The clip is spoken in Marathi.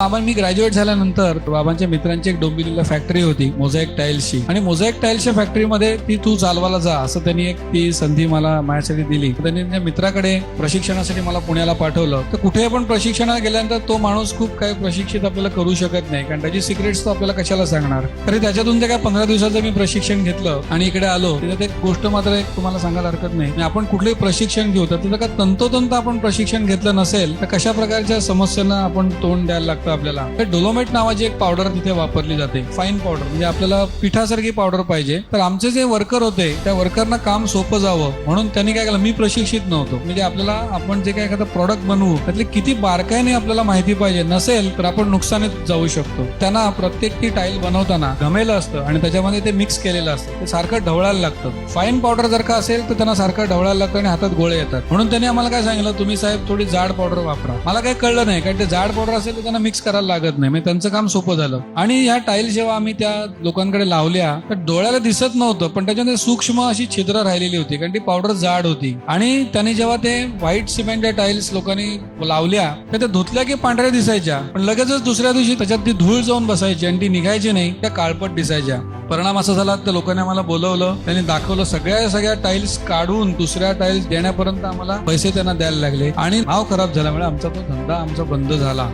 बाबा मी ग्रॅज्युएट झाल्यानंतर बाबांच्या मित्रांची एक डोंबिवलीला फॅक्टरी होती मोझॅक टाईल्सची आणि मोझॅक टाईल्सच्या फॅक्टरीमध्ये ती तू चालवायला जा असं त्यांनी एक ती संधी मला माझ्यासाठी दिली. त्यांनी त्या मित्राकडे प्रशिक्षणासाठी मला पुण्याला पाठवलं. तर कुठे पण प्रशिक्षणाला गेल्यानंतर तो माणूस खूप काही प्रशिक्षित आपल्याला करू शकत नाही कारण त्याची सिक्रेट्स तो आपल्याला कशाला सांगणार? तरी त्याच्यातून ते काय पंधरा दिवसाचं मी प्रशिक्षण घेतलं आणि इकडे आलो. तिथं ते गोष्ट मात्र एक तुम्हाला सांगायला हरकत नाही. आपण कुठलंही प्रशिक्षण घेऊ तर तिथं का तंतोतंत आपण प्रशिक्षण घेतलं नसेल तर कशा प्रकारच्या समस्यांना आपण तोंड द्यायला लागतं आपल्याला. तर डोलोमेट नावाची एक पावडर तिथे वापरली जाते. फाईन पावडर म्हणजे आपल्याला पिठासारखी पावडर पाहिजे. तर आमचे जे वर्कर होते त्या वर्करना काम सोपं जावं. म्हणून त्यांनी काय केलं मी प्रशिक्षित नव्हतो. म्हणजे आपल्याला आपण जे काय एखादं प्रॉडक्ट बनवू त्यातले किती बारकाईने आपल्याला माहिती पाहिजे नसेल तर आपण नुकसानीत जाऊ शकतो. त्यांना प्रत्येक ती टाईल बनवताना गमेलं असतं आणि त्याच्यामध्ये ते मिक्स केलेलं असतं. ते सारखं ढवळायला लागतं. फाईन पावडर जर का असेल तर त्यांना सारखं ढवळायला लागतं आणि हातात गोळे येतात. म्हणून त्यांनी आम्हाला काय सांगितलं तुम्ही साहेब थोडी जाड पावडर वापरा. मला काही कळलं नाही कारण ते जाड पावडर असेल तर त्यांना मिक्स करायला लागत नाही. म्हणजे त्यांचं काम सोपं झालं. आणि ह्या टाईल जेव्हा आम्ही त्या लोकांकडे लावल्या तर डोळ्याला दिसत नव्हतं पण त्याच्यामध्ये सूक्ष्म अशी छिद्र राहिलेली होती कारण ती पावडर जाड होती. आणि त्यांनी जेव्हा ते व्हाईट सिमेंटच्या टाईल्स लोकांनी लावल्या तर त्या धुतल्या की पांढऱ्या दिसायच्या. पण लगेचच दुसऱ्या दिवशी त्याच्यात ती धूळ जाऊन बसायची आणि ती निघायची नाही त्या काळपट दिसायच्या. परिणाम असा झाला त्या लोकांनी आम्हाला बोलवलं त्यांनी दाखवलं सगळ्या सगळ्या टाईल्स काढून दुसऱ्या टाईल्स देण्यापर्यंत आम्हाला पैसे त्यांना द्यायला लागले. आणि नाव खराब झाल्यामुळे आमचा तो धंदा आमचा बंद झाला.